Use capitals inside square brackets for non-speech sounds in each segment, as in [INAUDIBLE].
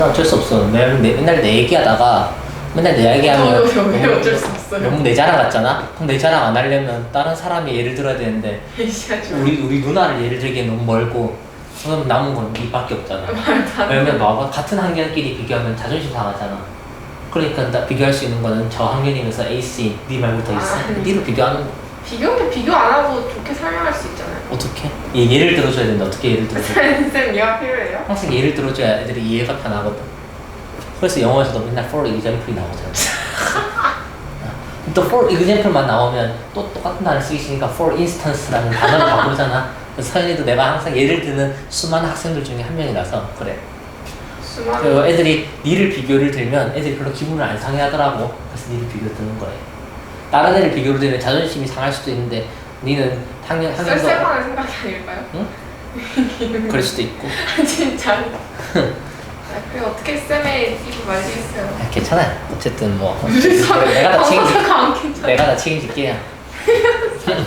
저는 어쩔 수 없어. 내, 내, 맨날 내 얘기하다가 맨날 내 얘기하면 저도 왜 너무- 어쩔 수 없어요. 너무 내 자랑 같잖아. 그럼 내 자랑 안 하려면 다른 사람이 예를 들어야 되는데 마. 우리 우리 누나를 예를 들기엔 너무 멀고 그럼 남은 건 니밖에 없잖아. 말도 안 돼. 왜냐면 뭐 같은 학년끼리 비교하면 자존심 상하잖아. 그러니까 나 비교할 수 있는 거는 저 학년이면서 에이스인 니 말고 더 있어. 아, 아니. 니를 비교하는 거 비교는 비교 안 하고 좋게 설명할 수 있잖아요. 어떻게? 얘 예를 들어줘야 된다. 어떻게 예를 들어줘? 쌤 이해가 필요해요? 항상 예를 들어줘야 애들이 이해가 편하거든. 그래서 영어에서도 맨날 for example이 나오잖아. 또 for example만 나오면 또 똑같은 단어 쓰기 싫으니까 for instance라는 단어를 바꾸잖아. 그래서 서현이도 내가 항상 예를 드는 수많은 학생들 중에 한 명이라서 그래. 수많은 그 애들이 니를 비교를 들면 애들이 별로 기분을 안 상해하더라고. 그래서 니를 비교 드는 거예요. 다른 애를 비교를 들면 자존심이 상할 수도 있는데 니는 학년 학년도 쓸쓸한 생각이 아닐까요? 그럴 수도 있고. [LAUGHS] 진짜. 아, 그래 어떻게 쌤의 입을 말리겠어요. 아, 괜찮아요. 어쨌든 뭐 [LAUGHS] 내가 다 책임질 방송사가 안 괜찮아. 내가 다 책임질게요. [LAUGHS]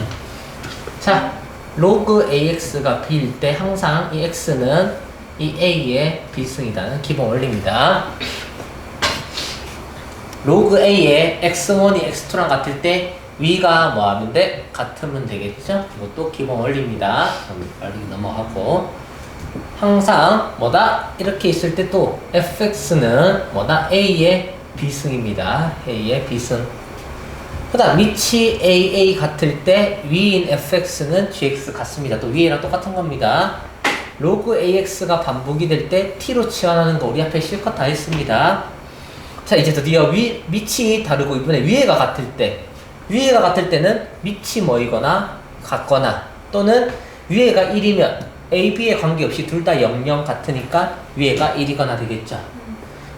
자, 로그 ax가 b일 때 항상 이 x는 이 a의 비승이라는 기본 원리입니다. 로그 a의 x1이 x2랑 같을 때 위가 뭐 돼? 같으면 되겠죠? 이것도 기본 원리입니다. 그럼 빨리 넘어가고 항상 뭐다? 이렇게 있을 때 또 fx는 뭐다? a의 비승입니다. a의 비승. 그 다음 밑이 AA 같을 때 위인 fx는 gx 같습니다. 또 위에랑 똑같은 겁니다. 로그 ax가 반복이 될 때 t로 치환하는 거 우리 앞에 실컷 다 했습니다. 자 이제 드디어 위, 밑이 다르고 이번에 위에가 같을 때 위에가 같을 때는 밑이 뭐이거나 같거나 또는 위에가 1이면 a, b에 관계없이 둘 다 0, 0 같으니까 위에가 1이거나 되겠죠.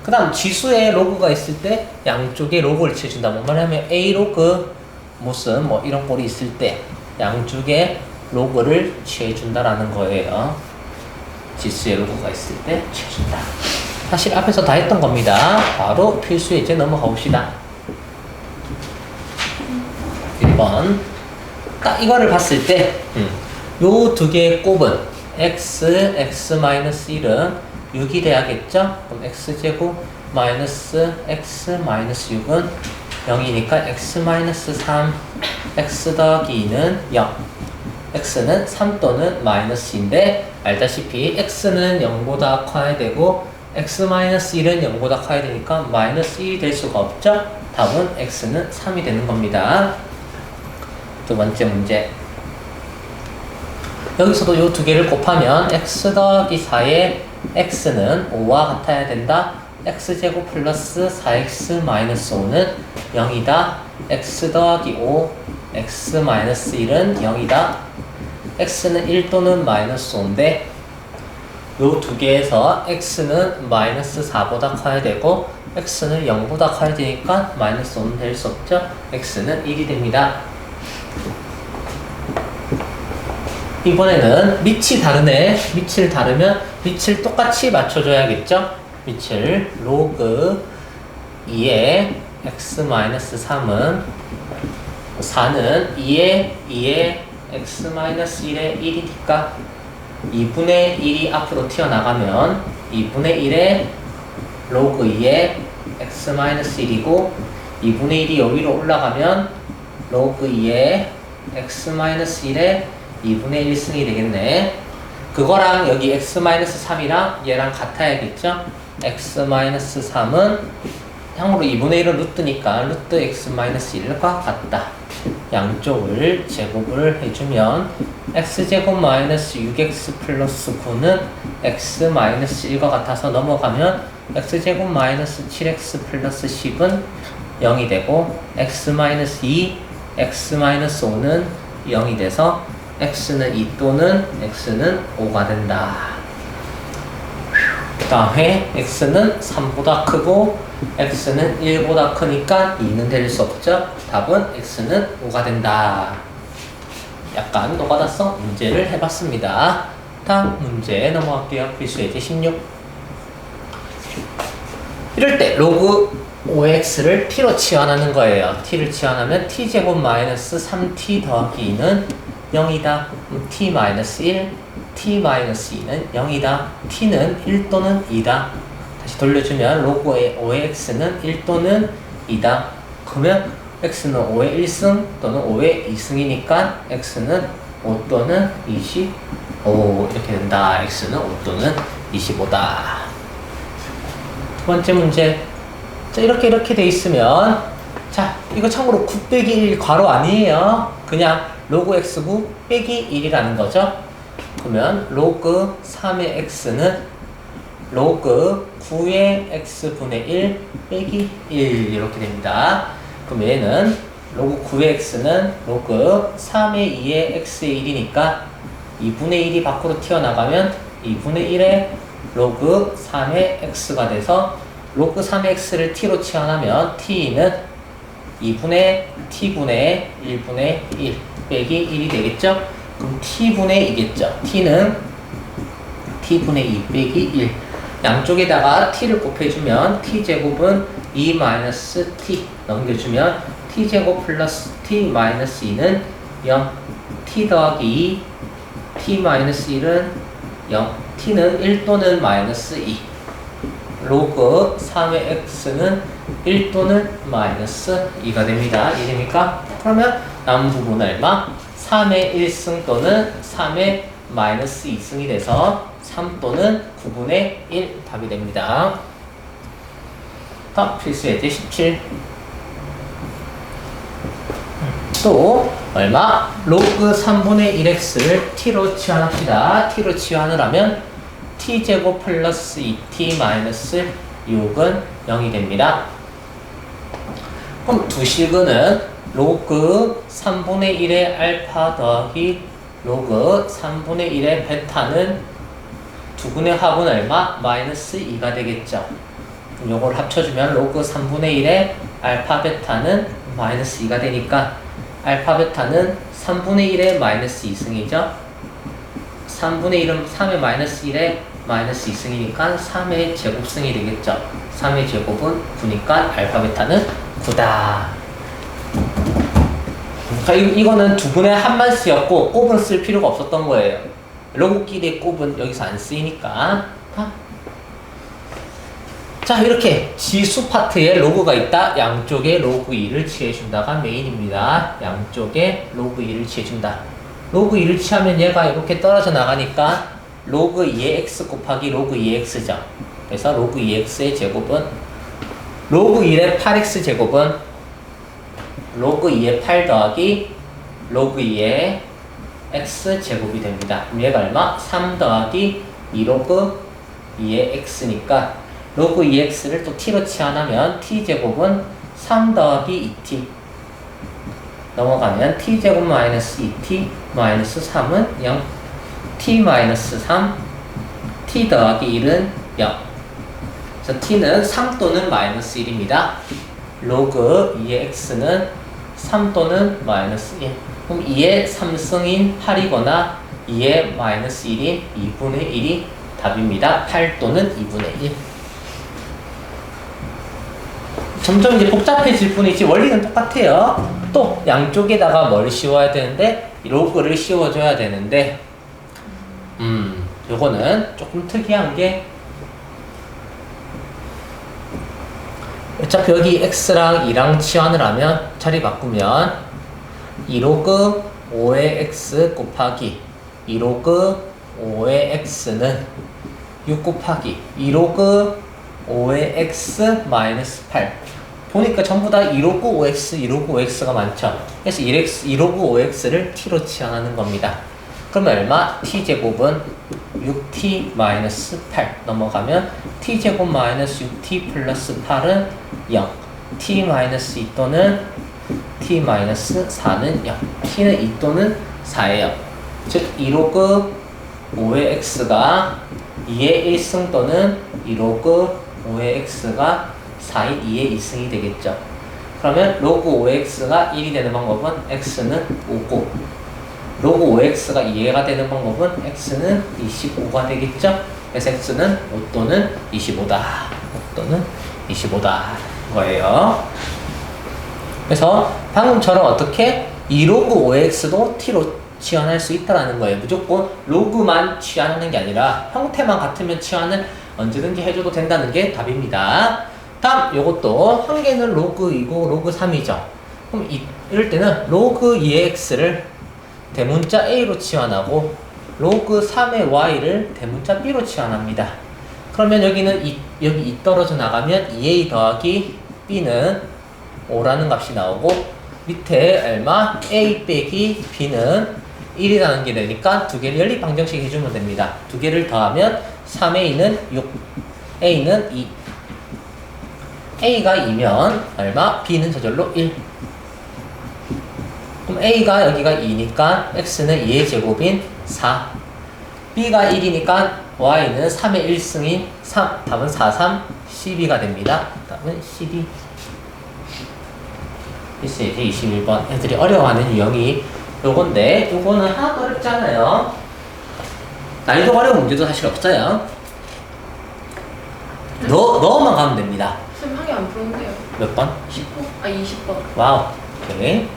그 다음 지수에 로그가 있을 때 양쪽에 로그를 치해준다. 뭔 말하면 A 로그 무슨 뭐 이런 꼴이 있을 때 양쪽에 로그를 취해준다라는 거예요. 지수에 로그가 있을 때 취해준다. 사실 앞에서 다 했던 겁니다. 바로 필수 예제 넘어가 봅시다. 1번. 딱 이거를 봤을 때, 요 두 개의 곱은 x, x-1은 6이 돼야겠죠? 그럼 x제곱 마이너스 x 마이너스 6은 0이니까 x 마이너스 3, x 더하기 2는 0. x는 3 또는 마이너스인데 알다시피 x는 0보다 커야 되고 x 마이너스 1은 0보다 커야 되니까 마이너스 1이 될 수가 없죠? 답은 x는 3이 되는 겁니다. 두 번째 문제. 여기서도 이 두 개를 곱하면 x 더하기 4의 x는 5와 같아야 된다. x제곱 플러스 4x 마이너스 5는 0이다. x 더하기 5, x 마이너스 1은 0이다. x는 1 또는 마이너스 5인데 요두 개에서 x는 마이너스 4보다 커야 되고 x는 0보다 커야 되니까 마이너스 5는 될 수 없죠. x는 1이 됩니다. 이번에는 밑이 다르네. 밑을 다르면 밑을 똑같이 맞춰줘야겠죠? 밑을 로그 2의 x-3은 4는 2의 2의 x-1의 1이니까 2분의 1이 앞으로 튀어나가면 2분의 1의 로그 2의 x-1이고 2분의 1이 여기로 올라가면 로그 2의 x-1의 2분의 1승이 되겠네. 그거랑 여기 x-3이랑 얘랑 같아야겠죠? x-3은 향으로 2분의 1은 루트니까 루트 x-1과 같다. 양쪽을 제곱을 해주면 x제곱 마이너스 6x 플러스 9는 x 마이너스 1과 같아서 넘어가면 x제곱 마이너스 7x 플러스 10은 0이 되고 x 마이너스 2, x 마이너스 5는 0이 돼서 x는 2 또는 x는 5가 된다. 그 다음에 x는 3보다 크고 x는 1보다 크니까 2는 될 수 없죠. 답은 x는 5가 된다. 약간 노가다성 문제를 해봤습니다. 다음 문제 넘어갈게요. 필수 예제 16. 이럴 때 로그 5x를 t로 치환하는 거예요. t를 치환하면 t제곱 마이너스 3t 더하기 2는 0이다. 그럼 t 마이너스 1, t 마이너스 2는 0이다. t는 1 또는 2다. 다시 돌려주면 로그 5의 x는 1 또는 2다. 그러면 x는 5의 1승 또는 5의 2승이니까 x는 5 또는 25 이렇게 된다. x는 5 또는 25다. 두 번째 문제. 자, 이렇게 이렇게 돼 있으면 자, 이거 참고로 9 빼기 1 괄호 아니에요. 그냥 로그 x9 빼기 1이라는 거죠. 그러면 로그 3의 x는 로그 9의 x분의 1 빼기 1 이렇게 됩니다. 그럼 얘는 로그 9의 x는 로그 3의 2의 x의 1이니까 2분의 1이 밖으로 튀어나가면 2분의 1의 로그 3의 x가 돼서 로그 3의 x를 t로 치환하면 t는 2분의 t분의 1분의 1 빼기 1이 되겠죠? 그럼 t분의 2겠죠? t는 t분의 2 빼기 1 양쪽에다가 t를 곱해주면 t제곱은 2 마이너스 t 넘겨주면 t제곱 플러스 t 마이너스 2는 0 t 더하기 2 t 마이너스 1은 0 t는 1 또는 마이너스 2 로그 3의 x는 1 또는 마이너스 2가 됩니다. 이해됩니까? 그러면 남은 부분은 얼마? 3의 1승 또는 3의 마이너스 2승이 돼서 3 또는 9분의 1 답이 됩니다. 다음 필수 예제 17. 또 얼마? 로그 3분의 1x를 t로 치환합시다. t로 치환을 하면 t제곱 플러스 2t 마이너스 6은 0이 됩니다. 그럼 두 식은 로그 3분의 1의 알파 더하기 로그 3분의 1의 베타는 두 분의 합은 얼마? 마이너스 2가 되겠죠. 그럼 요걸 합쳐주면 로그 3분의 1의 알파 베타는 마이너스 2가 되니까 알파 베타는 3분의 1의 마이너스 2승이죠. 3분의 1은 3의 마이너스 1의 마이너스 2승이니까 3의 제곱승이 되겠죠. 3의 제곱은 9니까 알파 베타는 9다. 그러니까 이, 이거는 두 분의 합만 쓰였고 곱은 쓸 필요가 없었던 거예요. 로그끼리의 곱은 여기서 안 쓰이니까. 아. 자 이렇게 지수 파트에 로그가 있다. 양쪽에 로그 2를 취해준다가 메인입니다. 양쪽에 로그 2를 취해준다. 로그 2를 취하면 얘가 이렇게 떨어져 나가니까 로그 2의 x 곱하기 로그 2의 x죠. 그래서 로그 2x의 제곱은 로그 1의 8x 제곱은 로그 2의 8 더하기 로그 2의 x 제곱이 됩니다. 얘가 얼마? 3 더하기 2 로그 2의 x니까 로그 2x를 또 t로 치환하면 t 제곱은 3 더하기 2t 넘어가면 t 제곱 마이너스 2t 마이너스 3은 0 t 마이너스 3 t 더하기 1은 0 그래서 t는 3 또는 마이너스 1입니다. 로그 2의 x는 3 또는 마이너스 1 그럼 2의 3승인 8이거나 2의 마이너스 1인 2분의 1이 답입니다. 8 또는 2분의 1 점점 이제 복잡해질 뿐이지 원리는 똑같아요. 또 양쪽에다가 뭘 씌워야 되는데 로그를 씌워줘야 되는데 음 요거는 조금 특이한 게 어차피 여기 x랑 2랑 치환을 하면 자리 바꾸면 2로그 5의 x 곱하기 2로그 5의 x는 6 곱하기 2로그 5의 x 마이너스 8 보니까 전부 다 2로그 5x, 2로그 5x가 많죠. 그래서 1x, 2로그 5x를 t로 치환하는 겁니다. 그러면 얼마? t제곱은 6t 마이너스 8 넘어가면 t제곱 마이너스 6t 플러스 8은 0 t 마이너스 2 또는 t 마이너스 4는 0 t는 2 또는 4예요. 즉 2로그 5의 x가 2의 1승 또는 2로그 5의 x가 4인 2의 2승이 되겠죠. 그러면 로그 5x가 1이 되는 방법은 x는 5고 로그 5x가 2가 되는 방법은 x는 25가 되겠죠. 그래서 x는 5 또는 25다. 5 또는 25다. 거예요. 그래서 방금처럼 어떻게 2로그 5x도 t로 치환할 수 있다라는 거예요. 무조건 로그만 치환하는 게 아니라 형태만 같으면 치환을 언제든지 해줘도 된다는 게 답입니다. 다음 요것도 한 개는 로그 2고 로그 3이죠. 그럼 이, 이럴 때는 로그 2의 x를 대문자 a로 치환하고 로그 3의 y를 대문자 b로 치환합니다. 그러면 여기는 이, 여기 2 떨어져 나가면 2a 더하기 b는 5라는 값이 나오고 밑에 얼마 a 빼기 b는 1이라는 게 되니까 두 개를 연립 방정식 해주면 됩니다. 두 개를 더하면 3a는 6, a는 2. a가 2면 얼마? b는 저절로 1. 그럼 a가 여기가 2니까 x는 2의 제곱인 4. b가 1이니까 y는 3의 1승인 3. 답은 4, 3, 12가 됩니다. 답은 12. 글쎄 이제 21번 애들이 어려워하는 유형이 요건데 요거는 하나도 어렵지 않아요. 난이도 어려운 문제도 사실 없어요. 너, 너만 가면 됩니다. 쌤 한개 안 푸는데요. 몇 번? 19? 아 20번. 와우. 오케이.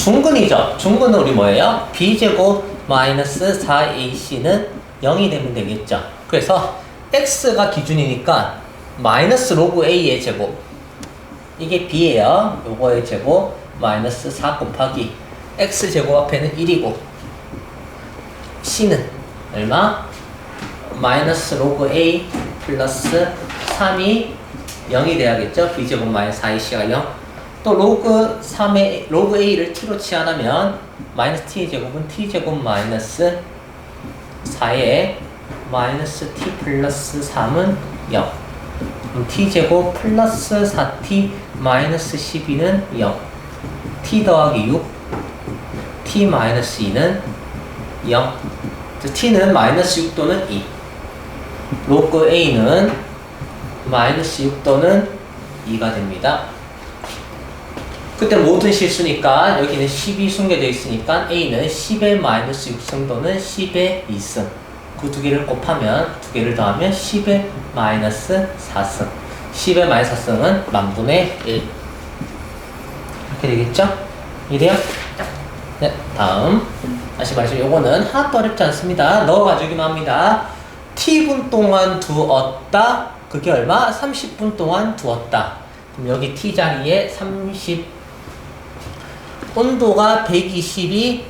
뭐 중근이죠. 중근은 우리 뭐예요? b제곱 마이너스 4ac는 0이 되면 되겠죠. 그래서 x가 기준이니까 마이너스 로그 a의 제곱 이게 b예요. 요거의 제곱 마이너스 4 곱하기 x 제곱 앞에는 1이고 c는 얼마? 마이너스 로그 a 플러스 3이 0이 돼야겠죠? b제곱 마이너스 4ac가 0. 또 로그 3의 로그 a를 t로 치환하면 마이너스 t의 제곱은 t 제곱 마이너스 4에 마이너스 t 플러스 3은 0. 그럼 t 제곱 플러스 4t 마이너스 12는 0. t 더하기 6 t 마이너스 2는 0. 그래서 t는 마이너스 6 또는 2. 로그 a는 마이너스 6 또는 2가 됩니다. 그때 모든 실수니까 여기는 10이 숨겨져 있으니까 A는 10의 마이너스 6승 또는 10의 2승. 그 두 개를 곱하면 두 개를 더하면 10의 마이너스 4승. 10의 마이너스 4승은 만분의 1 이렇게 되겠죠? 이래요? 네 다음. 다시 말씀 요거는 하나도 어렵지 않습니다. 넣어가지기만 합니다. T분 동안 두었다. 그게 얼마? 30분 동안 두었다. 그럼 여기 T 자리에 30 온도가 120이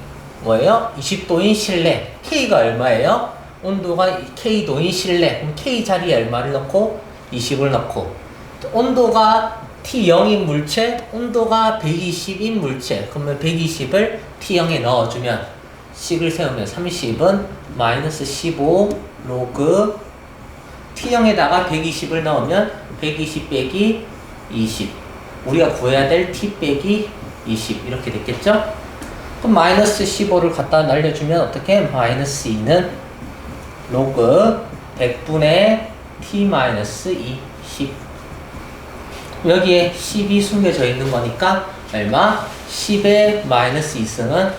뭐예요? 20도인 실내. K가 얼마예요? 온도가 K도인 실내. 그럼 K 자리에 얼마를 넣고 20을 넣고 온도가 T0인 물체, 온도가 120인 물체. 그러면 120을 T0에 넣어주면 식을 세우면 30은 마이너스 15 로그 T0에다가 120을 넣으면 120 빼기 20. 우리가 구해야 될 T 빼기 20 이렇게 됐겠죠? 그럼 마이너스 15를 갖다 날려주면 어떻게? 마이너스 2는 로그 100분의 t 마이너스 2 10 여기에 10이 숨겨져 있는 거니까 얼마? 10의 마이너스 2승은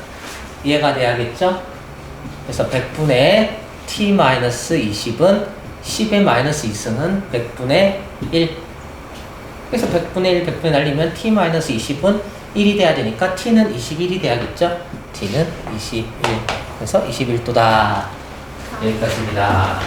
얘가 돼야겠죠? 그래서 100분의 t 마이너스 20은 10의 마이너스 2승은 100분의 1 그래서 100분의 1, 100분의 날리면 t 마이너스 20은 1이 돼야 되니까 t는 21이 돼야겠죠? t는 21. 그래서 21도다. 여기까지입니다.